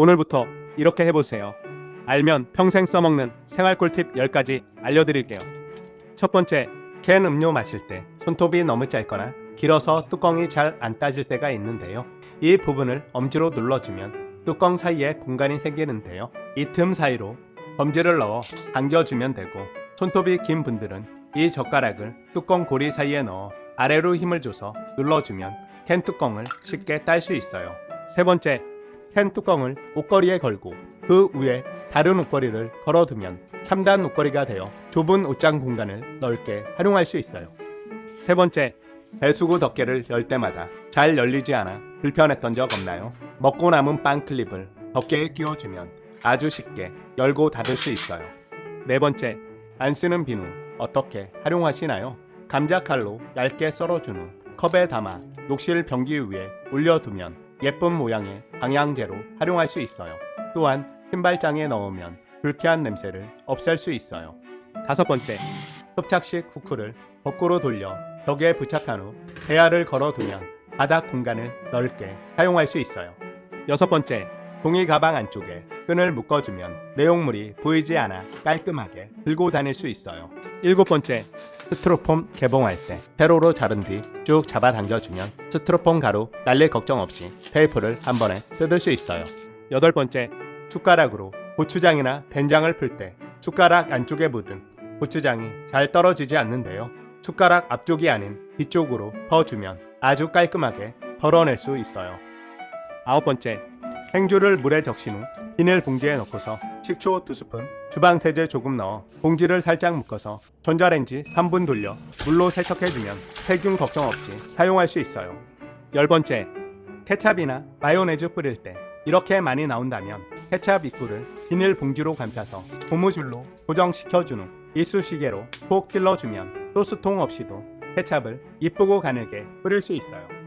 오늘부터 이렇게 해보세요. 알면 평생 써먹는 생활 꿀팁 10가지 알려드릴게요. 첫 번째, 캔 음료 마실 때 손톱이 너무 짧거나 길어서 뚜껑이 잘 안 따질 때가 있는데요. 이 부분을 엄지로 눌러주면 뚜껑 사이에 공간이 생기는데요. 이 틈 사이로 검지를 넣어 당겨주면 되고 손톱이 긴 분들은 이 젓가락을 뚜껑 고리 사이에 넣어 아래로 힘을 줘서 눌러주면 캔 뚜껑을 쉽게 딸 수 있어요. 세 번째, 캔 뚜껑을 옷걸이에 걸고 그 위에 다른 옷걸이를 걸어두면 3단 옷걸이가 되어 좁은 옷장 공간을 넓게 활용할 수 있어요. 세 번째, 배수구 덮개를 열 때마다 잘 열리지 않아 불편했던 적 없나요? 먹고 남은 빵 클립을 덮개에 끼워주면 아주 쉽게 열고 닫을 수 있어요. 네 번째, 안 쓰는 비누 어떻게 활용하시나요? 감자 칼로 얇게 썰어준 후 컵에 담아 욕실 변기 위에 올려두면 예쁜 모양의 방향제로 활용할 수 있어요. 또한 신발장에 넣으면 불쾌한 냄새를 없앨 수 있어요. 다섯 번째, 흡착식 후크를 거꾸로 돌려 벽에 부착한 후 대야를 걸어두면 바닥 공간을 넓게 사용할 수 있어요. 여섯 번째, 종이 가방 안쪽에 끈을 묶어주면 내용물이 보이지 않아 깔끔하게 들고 다닐 수 있어요. 일곱 번째, 스티로폼 개봉할 때 세로로 자른 뒤 쭉 잡아당겨주면 스티로폼 가루 날릴 걱정 없이 테이프를 한 번에 뜯을 수 있어요. 여덟 번째, 숟가락으로 고추장이나 된장을 풀 때 숟가락 안쪽에 묻은 고추장이 잘 떨어지지 않는데요. 숟가락 앞쪽이 아닌 뒤쪽으로 퍼주면 아주 깔끔하게 덜어낼 수 있어요. 아홉 번째, 행주를 물에 적신 후 비닐 봉지에 넣고서 식초 2스푼, 주방 세제 조금 넣어 봉지를 살짝 묶어서 전자레인지 3분 돌려 물로 세척해주면 세균 걱정 없이 사용할 수 있어요. 열 번째, 케찹이나 마요네즈 뿌릴 때 이렇게 많이 나온다면 케찹 입구를 비닐 봉지로 감싸서 고무줄로 고정시켜준 후 이쑤시개로 콕 찔러주면 소스통 없이도 케찹을 이쁘고 가늘게 뿌릴 수 있어요.